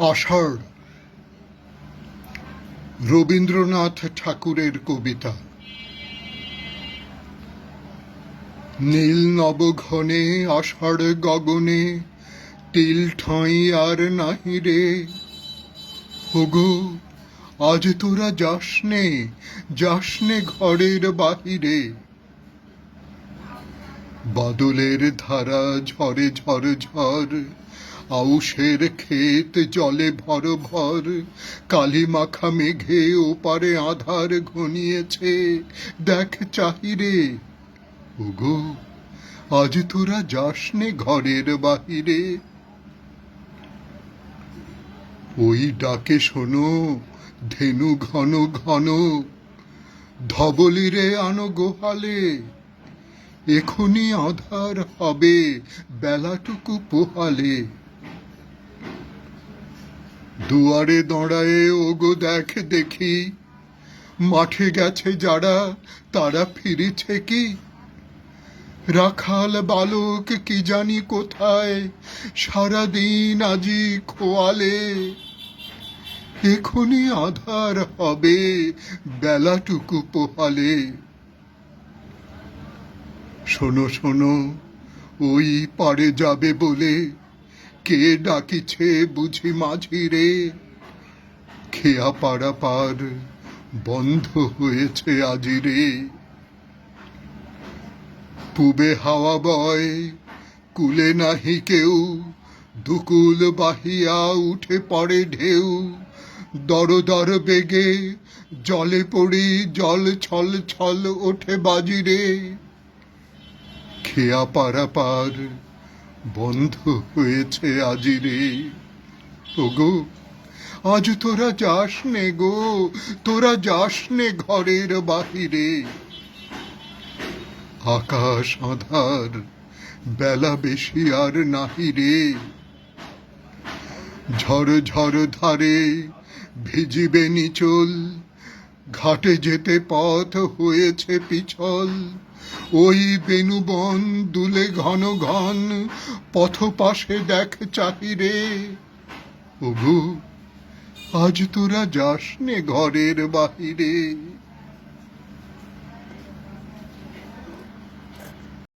আষাঢ় রবীন্দ্রনাথ ঠাকুরের কবিতা। নীল নবঘনে আষাঢ় গগনে, তিল ঠাঁই আর নাহি রে। ওগো আজ তোরা যাসনে যাসনে ঘরের বাহিরে। বাদলের ধারা ঝরে ঝর ঝর আউশের ক্ষেত জলে ভর ভর, কালি মাখা মেঘে ওপারে আধার ঘনিয়েছে। দেখ চাহিরে, ওগো, আজ তোরা যাসনে ঘরের বাহিরে। ওই ডাকে শোনো, ধেনু ঘন ঘন, ধবলিরে আনো গোহালে। এখনই আধার হবে, বেলাটুকু পোহালে। দুয়ারে দাঁড়ায়ে ওগো দেখ দেখি। মাঠে গেছে যারা, তারা ফিরেছে কি? রাখাল বালক কি জানি কোথায়, সারাদিন আজি খোয়ালে। এখনই আধার হবে বেলাটুকু পোহালে। শোনো শোনো, ওই পারে যাবে বলে কে ডাকিছে বুঝি মাঝি রে খেয়া পাড়া পার বন্ধ হয়েছে আজি রে পুবে হাওয়া বয়, কুলে নাহি কেউ, দুকুল বাহিয়া উঠে পড়ে ঢেউ। দর দর বেগে জলে পড়ি জল ছল ছল ওঠে বাজিরে। খেয়া পারা পার বন্ধ হয়েছে আজি রে। ওগো, আজ তোরা যাস নে গো, তোরা যাস নে ঘরের বাহিরে। আকাশ আধার, বেলা বেশি আর নাহি রে। ঝড় ঝড় ধারে ভিজিবে নিচল, ঘাটে যেতে পথ হয়েছে পিছল। ওই বেনুবন দুলে ঘন ঘন পথ পাশে দেখ চাহিরে। ওগো, আজ তোরা যাস নে ঘরের বাহিরে।